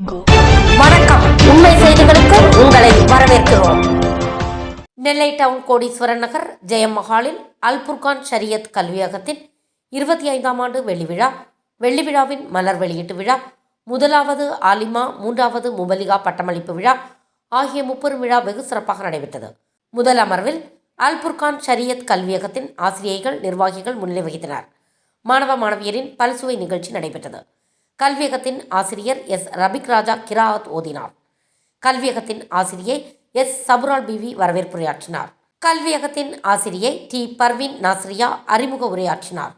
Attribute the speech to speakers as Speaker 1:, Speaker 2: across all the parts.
Speaker 1: வணக்கம். உண்மை செய்திகளுக்கு உங்களை வரவேற்கிறோம். நெல்லை டவுன் கோடீஸ்வரன் நகர் ஜெயம் மஹாலில் அல்புர்கான் ஷரியத் கல்வியகத்தின் இருபத்தி ஐந்தாம் ஆண்டு வெள்ளி விழா வெள்ளி விழாவின் மலர் வெளியீட்டு விழா முதலாவது ஆலிமா மூன்றாவது முபலிகா பட்டமளிப்பு விழா ஆகிய முப்பெரும் விழா வெகு சிறப்பாக நடைபெற்றது. முதல் அமர்வில் அல்புர்கான் ஷரியத் கல்வியகத்தின் ஆசிரியைகள் நிர்வாகிகள் முன்னிலை வகித்தனர். மாணவ மாணவியரின் பல்சுவை நிகழ்ச்சி நடைபெற்றது. கல்வியகத்தின் ஆசிரியர் எஸ். ரபிக் ராஜா கிராவத் ஓதினார். கல்வியகத்தின் ஆசிரியை எஸ். சபுரால் பிவி வரவேற்புரையாற்றினார். கல்வியகத்தின் ஆசிரியை டி. பர்வீன் நாஸ்ரியா அறிமுக உரையாற்றினார்.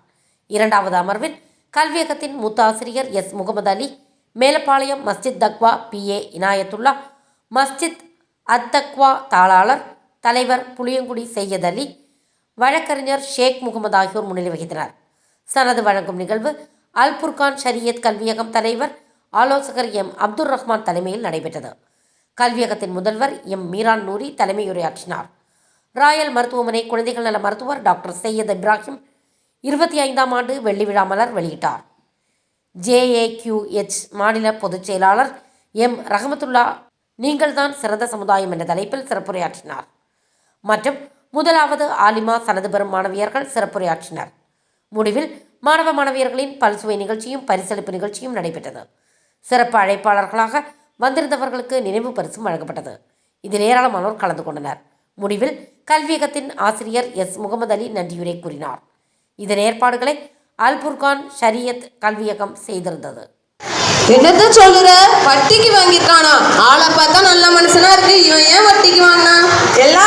Speaker 1: இரண்டாவது அமர்வில் கல்வியகத்தின் மூத்த ஆசிரியர் S. Mohammed Ali Melapalayam Masjid Taqwa B. A. Inayatullah மஸ்ஜித் அத்தக்வா தாளாளர் தலைவர் புளியங்குடி செய்யத் அலி வழக்கறிஞர் ஷேக் முகமது ஆகியோர் முன்னிலை வகித்தனர். சனது வழங்கும் நிகழ்வு அல்புர்கான் ஷரியத் கல்வியகம் தலைவர் ஆலோசகர் எம் அப்துல் ரஹ்மான் தலைமையில் நடைபெற்றது. கல்வியகத்தின் முதல்வர் எம் மீரான் நூரி தலைமையுரையாற்றினார். ராயல் மருத்துவமனை குழந்தைகள் நல மருத்துவர் டாக்டர் சையத் இப்ராஹிம் இருபத்தி ஐந்தாம் ஆண்டு வெள்ளி விழா மலர் வெளியிட்டார். ஜேஏக்யூஎச் மாநில பொதுச் செயலாளர் எம் ரஹமத்துல்லா நீங்கள்தான் சிறந்த சமுதாயம் என்ற தலைப்பில் சிறப்புரையாற்றினார். மற்றும் முதலாவது ஆலிமா சனது பெறும் மாணவியர்கள் சிறப்புரையாற்றினர். முடிவில் மாணவ மாணவியர்களின் பல்சுவை நிகழ்ச்சியும் பரிசளிப்பு நிகழ்ச்சியும் நடைபெற்றது. சிறப்பு அழைப்பாளர்களாக வந்திருந்தவர்களுக்கு நினைவு பரிசும் வழங்கப்பட்டது. இதில் ஏராளமானோர் கலந்து கொண்டனர். முடிவில் கல்வியகத்தின் ஆசிரியர் எஸ். முகமது அலி நன்றியுரை கூறினார். இதன் ஏற்பாடுகளை அல்புர்கான் ஷரியத் கல்வியகம் செய்திருந்தது.
Speaker 2: என்னத்த சொல்லுற? வட்டிக்கு வாங்கியிருக்கானா? ஆளை பார்த்தா நல்ல மனுஷனா இருக்கு. இவன் ஏன் வட்டிக்கு வாங்கினா
Speaker 3: எல்லா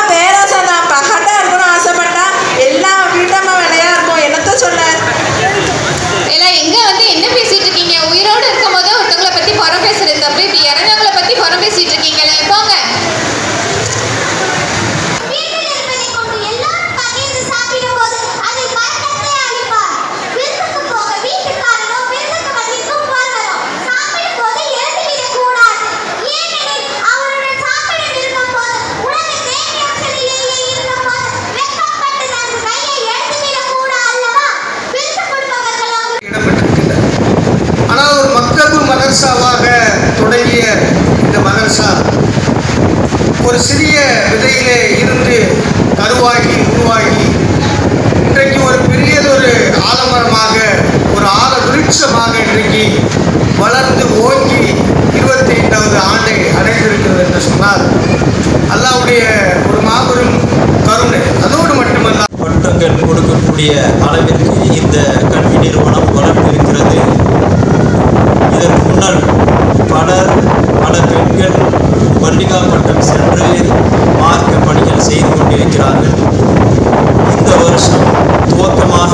Speaker 3: விதையிலே இருந்து கருவாகி உருவாகி இன்றைக்கு ஒரு பெரியதொரு ஆலமரமாக ஒரு ஆல விருட்சமாக இன்றைக்கு வளர்ந்து ஓங்கி இருபத்தி ஐந்தாவது ஆண்டை அடைந்திருக்கிறது என்று சொன்னால் அல்லாவுடைய ஒரு மாபெரும் கருணை. அதோடு மட்டுமல்ல
Speaker 4: பட்டங்கள் கொடுக்கக்கூடிய அளவிற்கு இந்த கல்வி நிறுவனம் வளர்ந்திருக்கிறது. இதற்கு முன்னால் பலர் பல பெண்கள் பள்ளிகா பட்டம் சென்று மார்க்க பணிகள் செய்து கொண்டிருக்கிறார்கள். இந்த வருஷம் துவக்கமாக